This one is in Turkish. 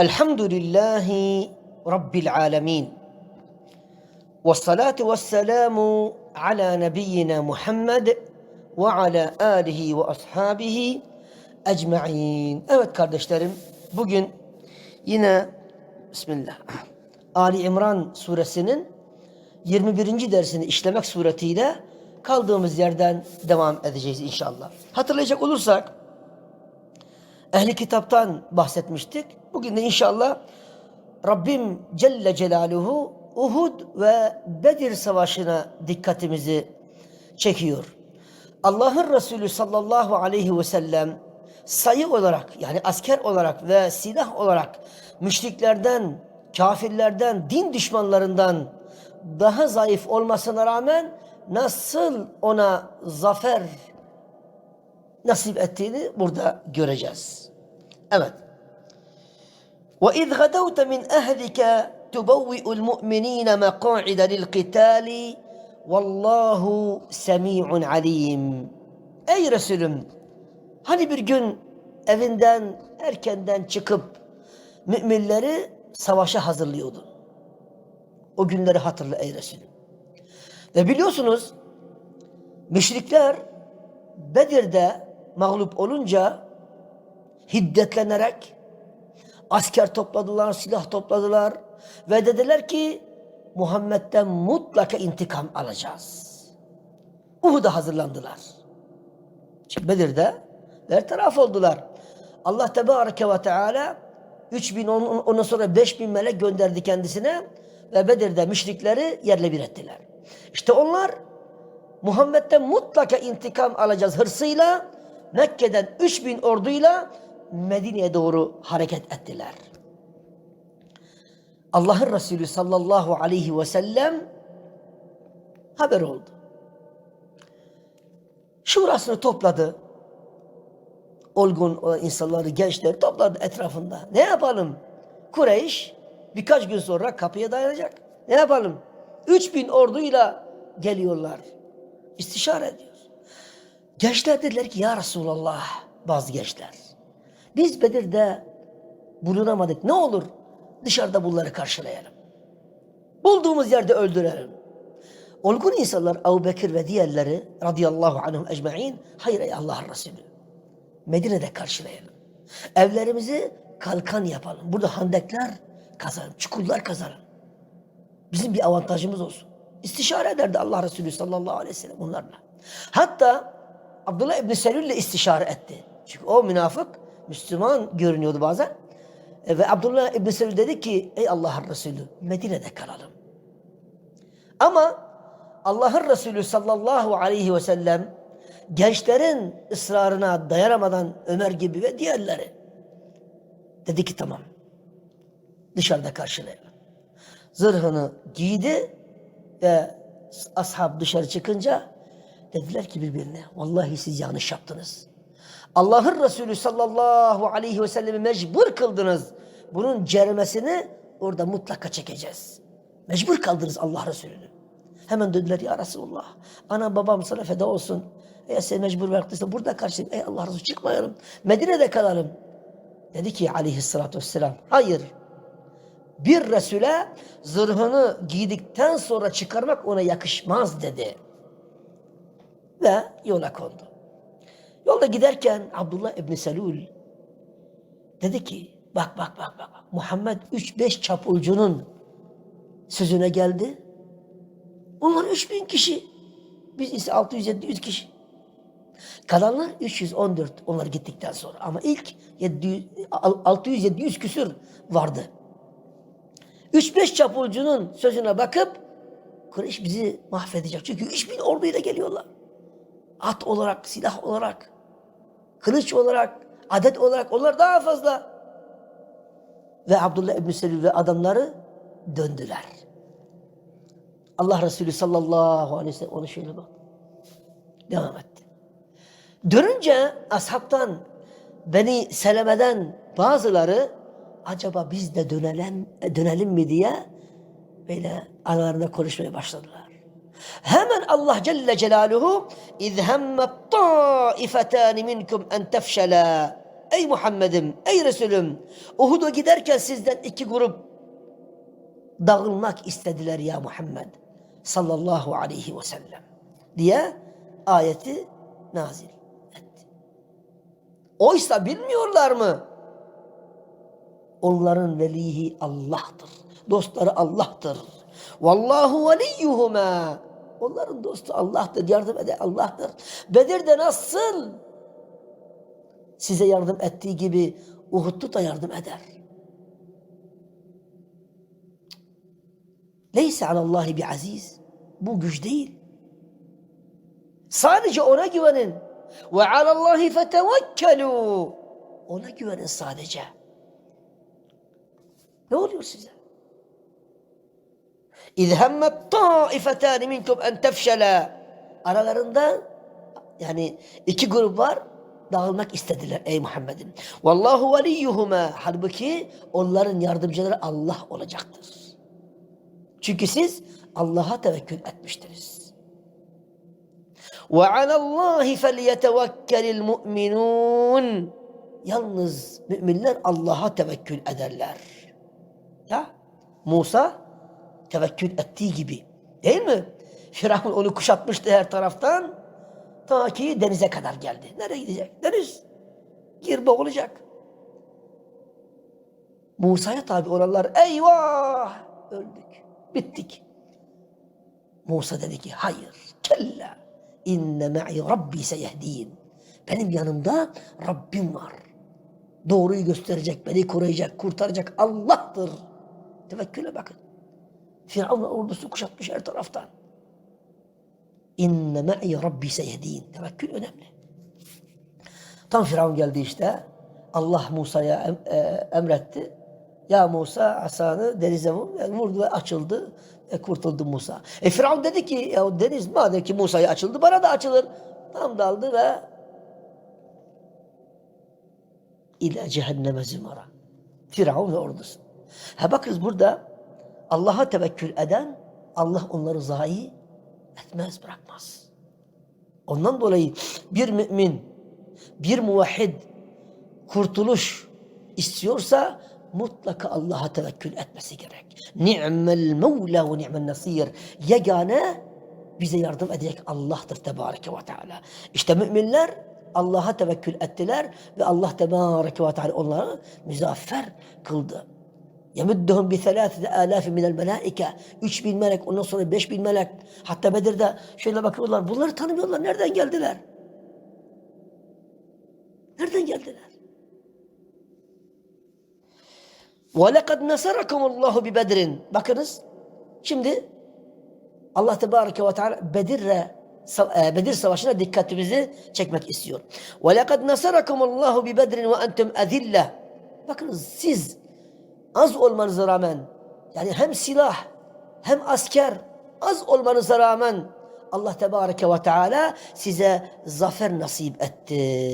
الحمد لله رب العالمين والصلاة والسلام على نبينا محمد وعلى آله وأصحابه ecmaîn. Evet kardeşlerim bugün yine Bismillah Ali İmran suresinin 21. dersini işlemek suretiyle kaldığımız yerden devam edeceğiz inşallah. Hatırlayacak olursak ehli kitaptan bahsetmiştik. Bugün de inşallah Rabbim Celle Celaluhu Uhud ve Bedir savaşına dikkatimizi çekiyor. Allah'ın Resulü sallallahu aleyhi ve sellem sayı olarak yani asker olarak ve silah olarak müşriklerden, kafirlerden, din düşmanlarından daha zayıf olmasına rağmen nasıl ona zafer nasip ettiğini burada göreceğiz. Evet. وَإِذْ غَدَوْتَ مِنْ أَهْلِكَ تُبَوِّئُ الْمُؤْمِنِينَ مَقَاعِدَ لِلْقِتَالِ وَاللّٰهُ سَمِيعٌ عَلِيمٌ Ey Resulüm! Hani bir gün evinden erkenden çıkıp müminleri savaşa hazırlıyordun. O günleri hatırla ey Resulüm. Ve biliyorsunuz müşrikler Bedir'de mağlup olunca hiddetlenerek asker topladılar, silah topladılar ve dediler ki Muhammed'den mutlaka intikam alacağız. Uhud'a hazırlandılar. Bedir'de bertaraf oldular. Allah Tebareke ve Teala 3000 ondan sonra 5000 melek gönderdi kendisine ve Bedir'de müşrikleri yerle bir ettiler. İşte onlar Muhammed'den mutlaka intikam alacağız hırsıyla Mekke'den 3000 orduyla Medine'ye doğru hareket ettiler. Allah'ın Resulü sallallahu aleyhi ve sellem haber oldu. Şurasını topladı. Olgun insanları, gençleri topladı etrafında. Ne yapalım? Kureyş birkaç gün sonra kapıya dayanacak. Ne yapalım? 3000 orduyla geliyorlar. İstişare ediyor. Gençler dediler ki ya Resulallah bazı gençler. Biz Bedir'de bulunamadık. Ne olur dışarıda bunları karşılayalım. Bulduğumuz yerde öldürelim. Olgun insanlar Ebu Bekir ve diğerleri radıyallahu anhum ecma'in hayır ey Allah'ın Resulü. Medine'de karşılayalım. Evlerimizi kalkan yapalım. Burada handekler kazalım, çukurlar kazalım. Bizim bir avantajımız olsun. İstişare ederdi Allah Resulü sallallahu aleyhi ve sellem onlarla. Hatta Abdullah İbni Selül ile istişare etti. Çünkü o münafık Müslüman görünüyordu bazen. E, ve Abdullah İbni Selül dedi ki ey Allah'ın Resulü Medine'de kalalım. Ama Allah'ın Resulü sallallahu aleyhi ve sellem gençlerin ısrarına dayanamadan Ömer gibi ve diğerleri dedi ki tamam dışarıda karşılayalım. Zırhını giydi ve ashab dışarı çıkınca dediler ki birbirine vallahi siz yanlış yaptınız. Allah'ın Resulü sallallahu aleyhi ve sellemi mecbur kıldınız. Bunun ceremesini orada mutlaka çekeceğiz. Mecbur kaldınız Allah Resulü'nü. Hemen döndüler ya Resulullah. Ana babam sana feda olsun. Eğer seni mecbur bıraktıysa burada karşıyım. Ey Allah Resulü çıkmayalım. Medine'de kalalım. Dedi ki aleyhissalatü vesselam. Hayır. Bir Resul'e zırhını giydikten sonra çıkarmak ona yakışmaz dedi. Ve yola kondu. Yolda giderken Abdullah İbni Selul dedi ki bak bak bak bak Muhammed 3-5 çapulcunun sözüne geldi. Onlar 3000 kişi. Biz ise 600-700 kişi. Kalanlar 314 onlar gittikten sonra. Ama ilk 600-700 küsür vardı. 3-5 çapulcunun sözüne bakıp Kureyş bizi mahvedecek. Çünkü 3000 orduyla geliyorlar. At olarak, silah olarak, kılıç olarak, adet olarak onlar daha fazla. Ve Abdullah İbni Selül ve adamları döndüler. Allah Resulü sallallahu aleyhi ve sellem onu şöyle bak. Devam etti. Dönünce ashabtan Beni Seleme'den bazıları acaba biz de dönelim, dönelim mi diye böyle aralarında konuşmaya başladılar. Hemen Allah Celle Celaluhu اِذْ هَمَّ الطَّائِفَتَانِ مِنْكُمْ اَنْ تَفْشَلَا ey Muhammed'im, ey Resulüm Uhud'a giderken sizden iki grup dağılmak istediler ya Muhammed sallallahu aleyhi ve sellem diye ayeti nazil etti. Oysa bilmiyorlar mı? Onların velihi Allah'tır. Dostları Allah'tır. Vallahu veliyyuhuma. Onların dostu Allah'tır. Yardım eden Allah'tır. Bedir'de nasıl size yardım ettiği gibi Uhud'da da yardım eder. Leyse alallahi bi aziz. Bu güç değil. Sadece ona güvenin. Ve alallahi fetevekkelu. Ona güvenin sadece. Ne oluyor size? İz hemmet taifetan minkum en tefşela. Aralarında yani iki grup var dağılmak istediler ey Muhammed'im. Vallahu veliyyuhuma. Halbuki onların yardımcıları Allah olacaktır. Çünkü siz Allah'a tevekkül etmiştiniz. Ve alallahi felyetevekkelil mu'minun. Yalnız müminler Allah'a tevekkül ederler. Ya Musa tevekkül ettiği gibi. Değil mi? Firavun onu kuşatmıştı her taraftan. Ta ki denize kadar geldi. Nereye gidecek? Deniz. Gir boğulacak. Musa'ya tabi olanlar eyvah öldük. Bittik. Musa dedi ki hayır. Kella. İnne ma'i rabbi seyehdin. Benim yanımda Rabbim var. Doğruyu gösterecek, beni koruyacak, kurtaracak Allah'tır. Tevekküle bakın. Firavun ordusu kuşatmış her taraftan. İnne ma'i rabbi seyehdin. Tevekkül önemli. Tam Firavun geldi işte. Allah Musa'ya em, e, emretti. Ya Musa asanı denize vur. Yani vurdu ve açıldı. E, kurtuldu Musa. E Firavun dedi ki ya deniz madem ki Musa'ya açıldı bana da açılır. Tam daldı ve ile cehenneme zümara. Firavun ve ordusu. Ha bakınız burada Allah'a tevekkül eden Allah onları zayi etmez bırakmaz. Ondan dolayı bir mümin, bir muvahhid kurtuluş istiyorsa mutlaka Allah'a tevekkül etmesi gerek. Ni'mel mevla ve ni'mel nasir. Yegane bize yardım edecek Allah'tır Tebareke ve Teala. İşte müminler Allah'a tevekkül ettiler ve Allah Tebareke ve Teala onları müzaffer kıldı. Yemudduhum bi selâsete âlâfi minel melâike. Üç bin melek, ondan sonra beş bin melek. Hatta Bedir'de şöyle bakıyorlar, bunları tanımıyorlar. Nereden geldiler? Nereden geldiler? وَلَقَدْ نَصَرَكُمُ اللّٰهُ بِبَدْرٍ Bakınız, şimdi Allah Tebareke ve Teala Bedir'e e, Bedir Savaşı'na dikkatimizi çekmek istiyor. وَلَقَدْ نَصَرَكُمُ اللّٰهُ بِبَدْرٍ وَاَنْتُمْ اَذِلَّةً Bakınız siz az olmanıza rağmen yani hem silah hem asker az olmanıza rağmen Allah Tebareke ve Teala size zafer nasip etti.